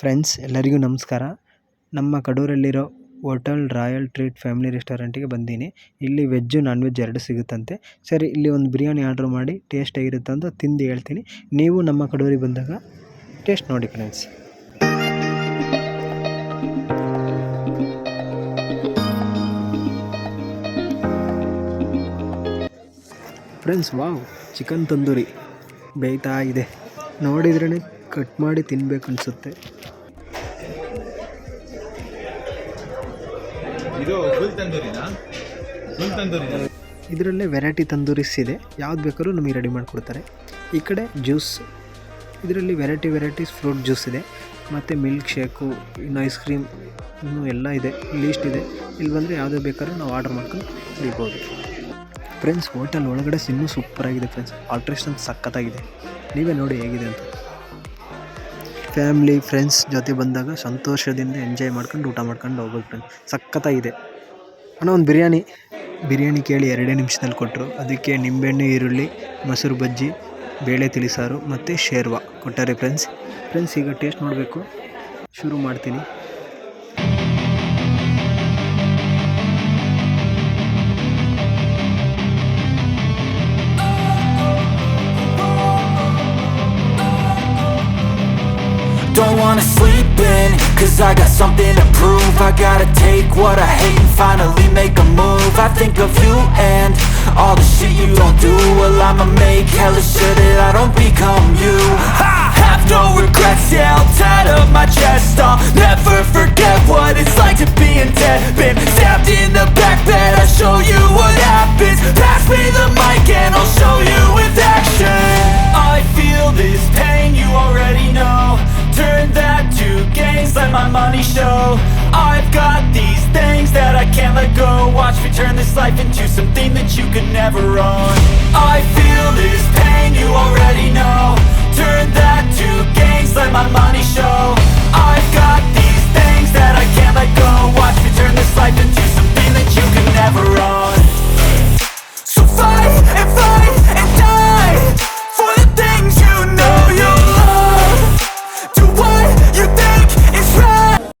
Friends, ಎಲ್ಲರಿಗೂ ನಮಸ್ಕಾರ. ನಮ್ಮ ಕಡೂರಲ್ಲಿರೋ ಹೋಟೆಲ್ ರಾಯಲ್ ಟ್ರೀಟ್ ಫ್ಯಾಮಿಲಿ ರೆಸ್ಟೋರೆಂಟಿಗೆ ಬಂದೀನಿ. ಇಲ್ಲಿ ವೆಜ್ಜು ನಾನ್ ವೆಜ್ ಎರಡು ಸಿಗುತ್ತಂತೆ. ಸರಿ, ಇಲ್ಲಿ ಒಂದು ಬಿರಿಯಾನಿ ಆರ್ಡ್ರ್ ಮಾಡಿ, ಟೇಸ್ಟ್ ಹೇಗಿರುತ್ತೆ ಅಂತ ತಿಂದು ಹೇಳ್ತೀನಿ. ನೀವು ನಮ್ಮ ಕಡೂರಿಗೆ ಬಂದಾಗ ಟೇಸ್ಟ್ ನೋಡಿ friends. Friends, wow, chicken tandoori. ಬೇಯ್ತಾ ಇದೆ. ನೋಡಿದ್ರೇ ಕಟ್ ಮಾಡಿ ತಿನ್ಬೇಕು ಅನಿಸುತ್ತೆ. ಇದು ಇದರಲ್ಲೇ ವೆರೈಟಿ ತಂದೂರಿಸ್ ಇದೆ. ಯಾವ್ದು ಬೇಕಾದ್ರೂ ನಮಗೆ ರೆಡಿ ಮಾಡಿಕೊಡ್ತಾರೆ. ಈ ಕಡೆ ಜ್ಯೂಸ್. ಇದರಲ್ಲಿ ವೆರೈಟಿ ವೆರೈಟೀಸ್ ಫ್ರೂಟ್ ಜ್ಯೂಸ್ ಇದೆ. ಮತ್ತು ಮಿಲ್ಕ್ ಶೇಕು, ಇನ್ನು ಐಸ್ ಕ್ರೀಮ್, ಇನ್ನೂ ಎಲ್ಲ ಇದೆ. ಲೀಸ್ಟ್ ಇದೆ. ಇಲ್ಲಿ ಬಂದರೆ ಯಾವುದೇ ಬೇಕಾದ್ರೂ ನಾವು ಆರ್ಡರ್ ಮಾಡ್ಕೊಂಡು ಕುಡಿಬೋದು ಫ್ರೆಂಡ್ಸ್, ಹೋಟೆಲ್ ಒಳಗಡೆ ಇನ್ನೂ ಸೂಪರಾಗಿದೆ ಫ್ರೆಂಡ್ಸ್. ಆಲ್ಟ್ರೇಷನ್ ಸಖತ್ತಾಗಿದೆ. ನೀವೇ ನೋಡಿ ಹೇಗಿದೆ ಅಂತ. ಫ್ಯಾಮ್ಲಿ, ಫ್ರೆಂಡ್ಸ್ ಜೊತೆ ಬಂದಾಗ ಸಂತೋಷದಿಂದ ಎಂಜಾಯ್ ಮಾಡ್ಕೊಂಡು ಊಟ ಮಾಡ್ಕೊಂಡು ಹೋಗ್ಬೇಕು ಫ್ರೆಂಡ್ಸ್ ಸಖತ್ತಾಗಿದೆ. ಅಣ್ಣ, ಒಂದು ಬಿರಿಯಾನಿ ಬಿರಿಯಾನಿ ಕೇಳಿ ಎರಡೇ ನಿಮಿಷದಲ್ಲಿ ಕೊಟ್ಟರು ಅದಕ್ಕೆ ನಿಂಬೆಹಣ್ಣು, ಈರುಳ್ಳಿ, ಮೊಸರು ಬಜ್ಜಿ, ಬೇಳೆ ತಿಳಿಸಾರು ಮತ್ತು ಶೇರ್ವಾ ಕೊಟ್ಟಾರೆ ಫ್ರೆಂಡ್ಸ್ ಫ್ರೆಂಡ್ಸ್ ಈಗ ಟೇಸ್ಟ್ ನೋಡಬೇಕು. ಶುರು ಮಾಡ್ತೀನಿ. Don't wanna sleep in, cause I got something to prove. I gotta take what I hate and finally make a move. I think of you and all the shit you don't do. Well I'ma make hella sure that I don't become you. I have no regrets, yeah, I'll tie show I've got these things that I can't let go. Watch me turn this life into something that you could never own